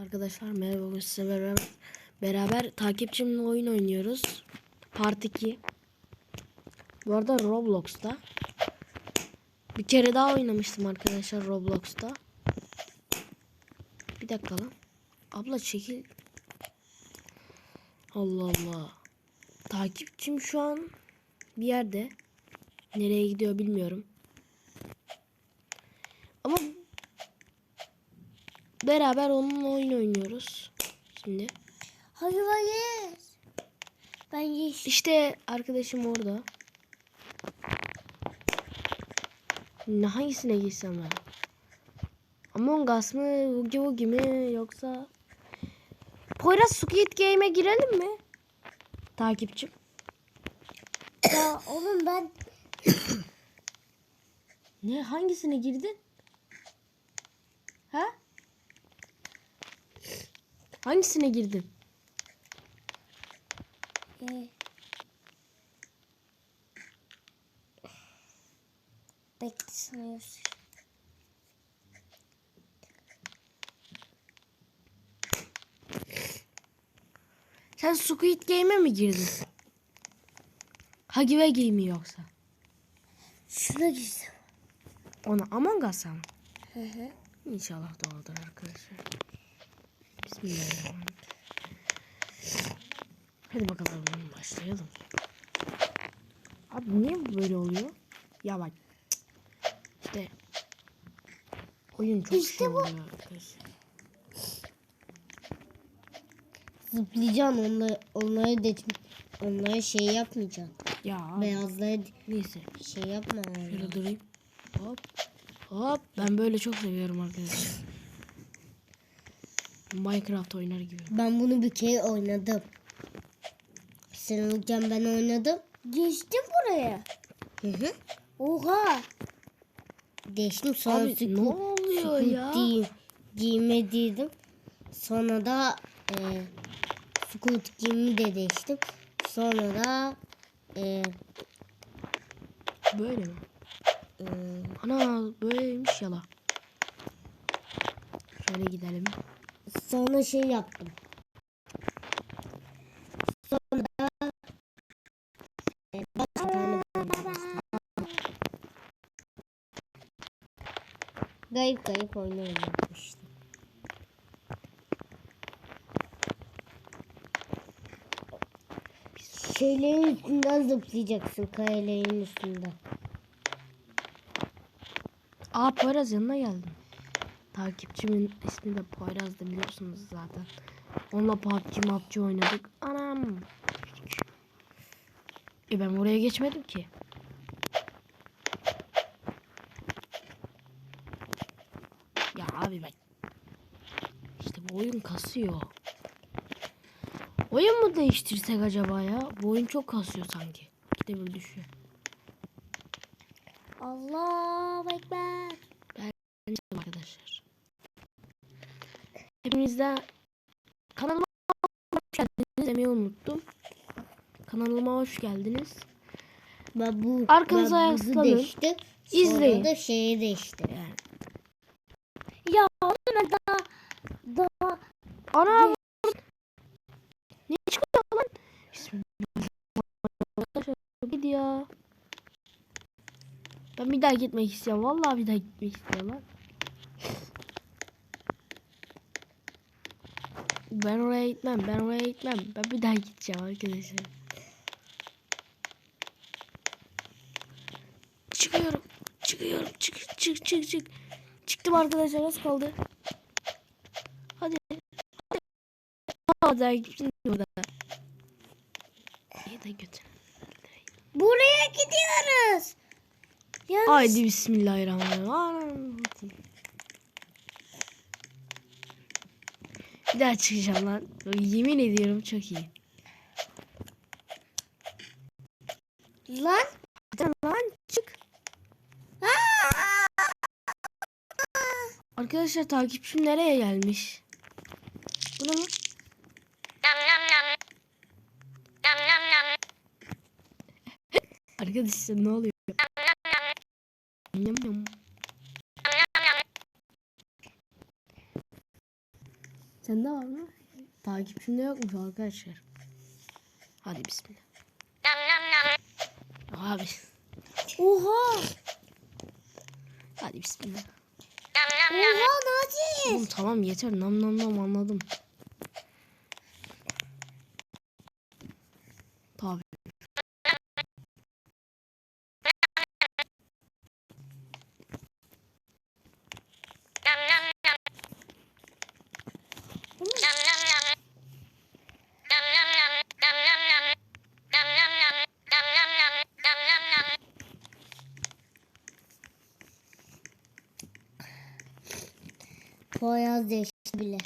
Arkadaşlar merhaba bugün size beraber, beraber takipçimle oyun oynuyoruz. Part 2. Bu arada Roblox'ta. Bir kere daha oynamıştım arkadaşlar Roblox'ta. Bir dakika lan. Abla çekil. Allah Allah. Takipçim şu an bir yerde. Nereye gidiyor bilmiyorum. Ama Beraber onunla oyun oynuyoruz. Şimdi. Hayır hayır. Ben yeşil. İşte arkadaşım orada. Ne hangisine girsem ben? Among Us mı? Oogie Woogie mi? Yoksa... Poyraz Squid Game'e girelim mi? Takipçim. Ya oğlum ben Ne? Hangisine girdin? Hangisine girdin? e, bekle sanıyorsun. Sen Squid Game'e mi girdin? Hagi Wagi mi yoksa? Şuna girsem. Ona Among Us'a mı? Hı hı. İnşallah doğrudur arkadaşlar. Bismillahirrahmanirrahim. Hadi bakalım başlayalım. Abi niye böyle oluyor? Ya bak. İşte oyun çok İşte şey bu. oluyor arkadaşlar. Zıplayacaksın onları, onları de onlara şey yapmayacaksın. Ya abi, Beyazlara neyse. şey yapma. Şöyle durayım. Hop. Hop. Ben böyle çok seviyorum arkadaşlar. Minecraft oynar gibi. Ben bunu bir kere oynadım. Sen olurken ben oynadım. Geçtim buraya. Hı hı. Oha. Geçtim sonra Abi sıkı- ne oluyor ya? Giy, giymediydim. Sonra da e, Squid Game'i de değiştim. Sonra da e, Böyle mi? e, Ana böyleymiş yala. Şöyle gidelim. Sonra şey yaptım. Sonra e, Gayip gayip oynuyorum işte. Şeylerin üstünden zıplayacaksın kayalerin üstünde. Aa Poyraz yanına geldim. Takipçimin ismi de Poyraz'dı biliyorsunuz zaten. Onunla PUBG MUBG oynadık. Anam. E ben buraya geçmedim ki. Ya abi bak. İşte bu oyun kasıyor. Oyun mu değiştirsek acaba ya? Bu oyun çok kasıyor sanki. İşte böyle düşüyor. Allahu Ekber. Tanıştım arkadaşlar. Hepinizde kanalıma hoş geldiniz demeyi unuttum. Kanalıma hoş geldiniz. Ben bu Arkanıza ben yaslanın. değiştim. Sonra İzleyin. da şeyi değiştim. Yani. Ya ben daha daha Ana ne çıkıyor lan? Bismillah. Arkadaşlar gidi ya. Ben bir daha gitmek istiyorum. Vallahi bir daha gitmek istiyorum lan. Ben oraya gitmem. Ben oraya gitmem. Ben bir daha gideceğim arkadaşlar. Çıkıyorum. Çıkıyorum. Çık çık çık çık. Çıktım arkadaşlar. Az kaldı. Hadi. Hadi. Hadi. Şimdi burada. İyi de götür. buraya gidiyoruz. Yalnız Haydi bismillahirrahmanirrahim. Bir daha çıkacağım lan. Yemin ediyorum çok iyi. lan Hadi lan çık. Arkadaşlar takipçim nereye gelmiş? Bu ne lan? Arkadaşlar ne oluyor? Yum yum. Sende var mı? Takipçimde yokmuş arkadaşlar. Hadi bismillah. Abi. Oha. Hadi bismillah. Oha Naci. Oğlum tamam yeter nam nam nam anladım. Boyaz değişti bile.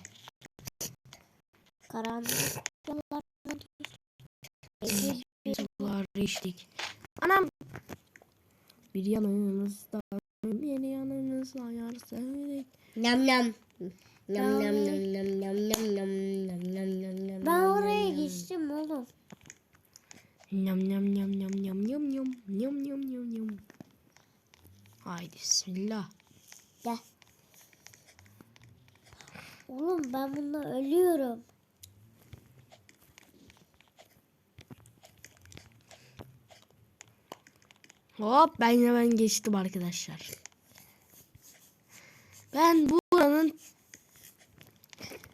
Karanlık. Sular içtik. Anam. Bir yanımızda bir yanımızda yar sevdik. Nam nam. Nam nam nam nam nam nam nam nam nam nam nam. Ben oraya geçtim oğlum. Nyam nyam nyam nyam nyam nyam nyam nyam nyam nyam nyam. Haydi bismillah. Gel. Oğlum ben bununla ölüyorum. Hop ben hemen geçtim arkadaşlar. Ben buranın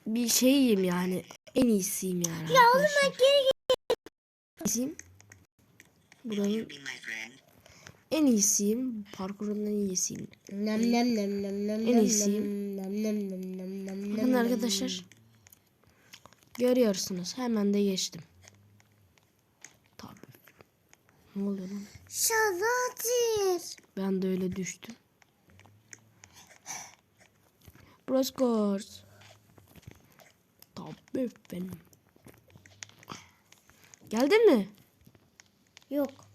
bir şeyiyim yani. En iyisiyim yani. Ya oğlum ben geri iyisiyim. Buranın en iyisiyim. Parkurun en iyisiyim. Nam nam nam nam nam En iyisiyim. nam nam nam nam nam Bakın arkadaşlar. Görüyorsunuz. Hemen de geçtim. Tabii. Ne oluyor lan? Şazatir. Ben de öyle düştüm. Broskors. Tabii benim. Geldin mi? Yok.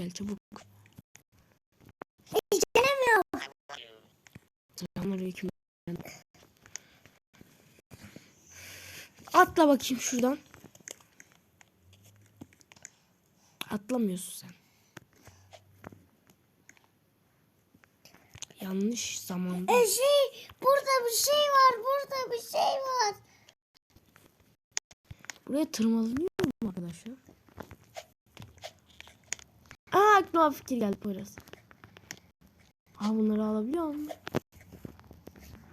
Gel çabuk. Hiç gelemiyorum. Selamünaleyküm. Atla bakayım şuradan. Atlamıyorsun sen. Yanlış zamanda. E şey burada bir şey var. Burada bir şey var. Buraya tırmalanıyor mu arkadaşlar? Aa aklıma fikir geldi Poyraz. Aa bunları alabiliyor muyum?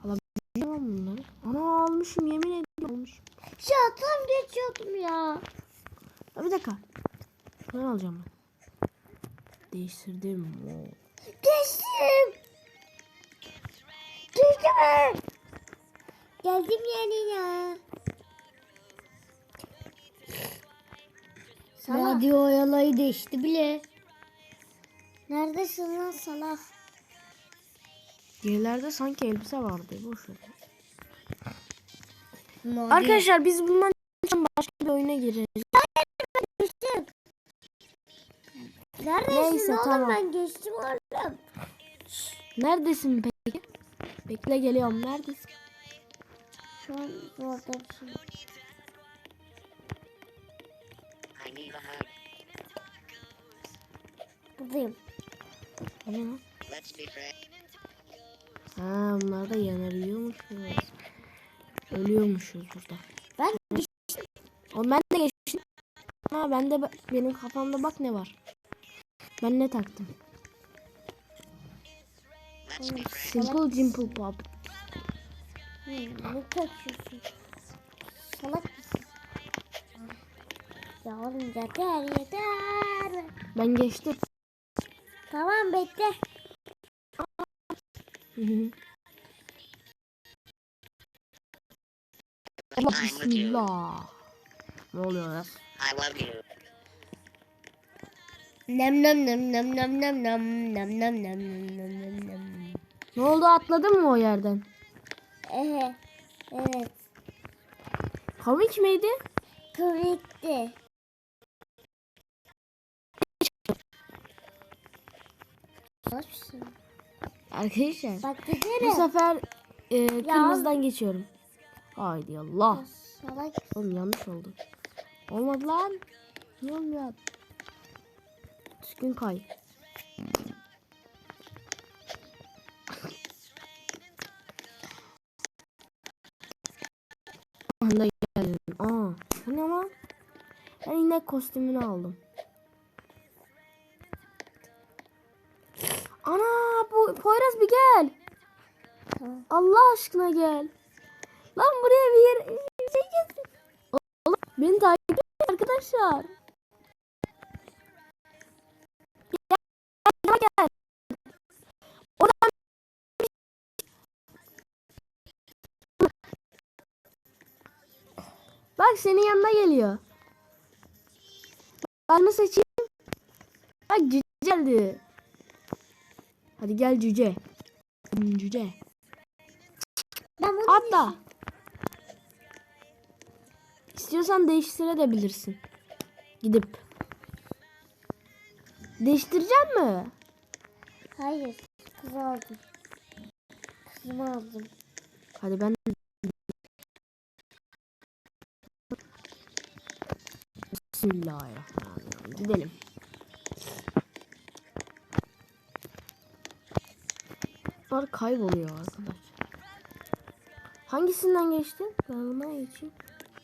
Alabiliyor muyum bunları? Ana almışım yemin ediyorum almışım. Ya tam geçiyordum ya. Ha, bir dakika. Bunları alacağım ben. Değiştirdim. Geçtim. Geçtim. Geldim yani ya. Salak. Hadi o yalayı değişti bile. Neredesin lan salak? Gerilerde sanki elbise vardı. Boş ver. Arkadaşlar biz bundan başka bir oyuna gireceğiz. geçtim. Neredesin Neyse, oğlum tamam. ben geçtim oğlum. Neredesin peki? Bekle geliyorum. Neredesin? Şu an orada Buradayım. Ne lan? Ha bunlar da yanarıyormuşuz. Ölüyormuşuz burada. Ben O ben de geçtim. Ha ben de benim kafamda bak ne var. Ben ne taktım? Simple Dimple Pop. Hmm, ne kaçıyorsun? Salak mısın? Ya oğlum yeter yeter. Ben geçtim. Tamam bekle. Bismillah. Ne oluyor ya? I love you. Nem nem nem nem nem nem nem nem nem nem nem nem nem nem. Ne oldu atladın mı o yerden? Ehe. Evet. Komik miydi? Kıvrıktı. Saçsın. Arkadaşlar Bak bu desene. sefer e, kırmızıdan geçiyorum. Haydi Allah. Salak. Oğlum yanlış oldu. Olmadı lan. Ne olmuyor? Düzgün kay. Anda geldin. Aa, bu ne lan? Ben inek kostümünü aldım. Allah aşkına gel. Lan buraya bir yer bir şey. Oğlum beni takip edin arkadaşlar. Gel, gel, gel. Bak senin yanına geliyor. Ben onu seçeyim. Bak cüce geldi. Hadi gel cüce. Cüce. Atla. İstiyorsan değiştirebilirsin. Gidip. Değiştirecek mi? Hayır. Kız aldım. Kızımı aldım. Hadi ben Bismillahirrahmanirrahim. Gidelim. Bunlar kayboluyor arkadaşlar. Hangisinden geçtin? Ben buna geçeyim.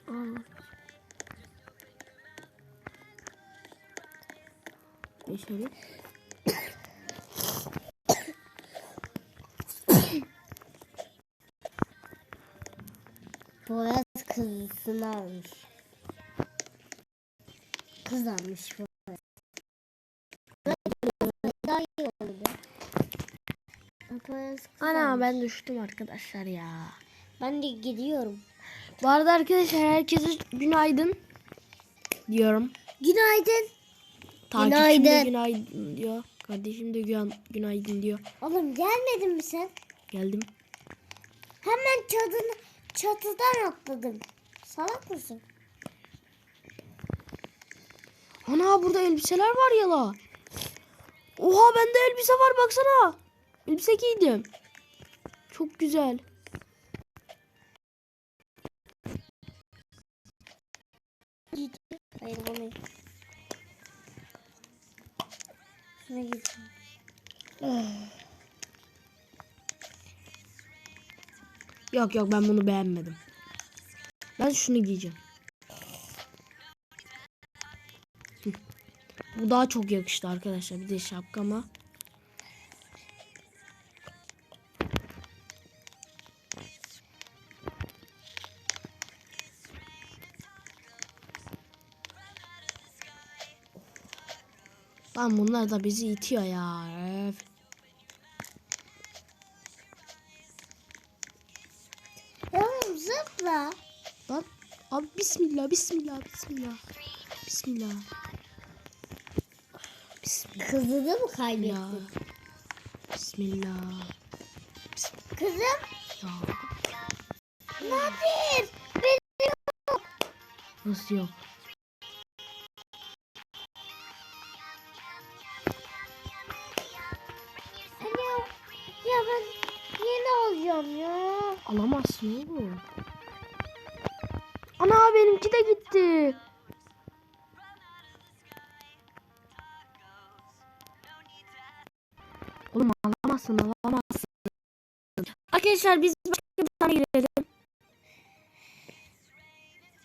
Allah. Geçelim. Boyaz kızısını almış. Kız almış Boyaz. Daha iyi oldu. Ana ben düştüm arkadaşlar ya. Ben de gidiyorum. Bu arada arkadaşlar herkese günaydın diyorum. Günaydın. Takipçim de Günaydın. günaydın diyor. Kardeşim de gün, günaydın diyor. Oğlum gelmedin mi sen? Geldim. Hemen çatını, çatıdan atladım. Salak mısın? Ana burada elbiseler var ya la. Oha bende elbise var baksana. Elbise giydim. Çok güzel. Yok yok ben bunu beğenmedim. Ben şunu giyeceğim. Bu daha çok yakıştı arkadaşlar. Bir de şapkama. Lan bunlar da bizi itiyor ya. Zıpla. Lan abi bismillah bismillah bismillah. Bismillah. Bismillah. Kızını mı kaybettin? Bismillah. Kızım. Ya. Nadir. Beni Nasıl yok? Alamazsın oğlum. Ana benimki de gitti. Oğlum alamazsın alamazsın. Arkadaşlar biz